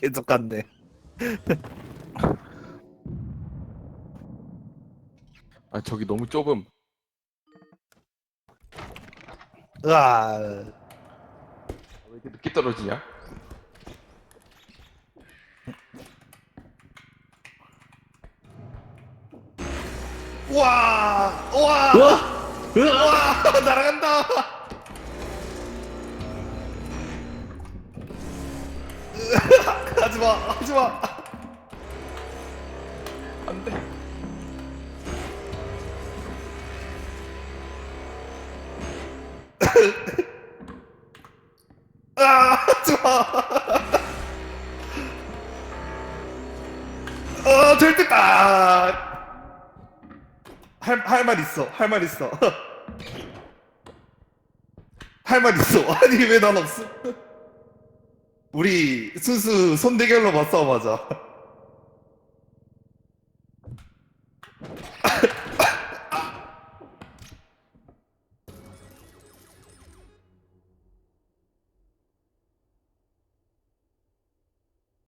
계속 갔네. 아 저기 너무 좁음. 으아. 왜 이렇게 늦게 떨어지냐? 우와! 우와! 우와! 우와! 날아간다! 하지마! 하지마! 안돼. 아! 하지마! 어, 될 듯다! 할, 할 말 있어. 할 말 있어. 할 말 있어. 아니, 왜 난 없어? 우리 순수 손대결로 맞싸움하자.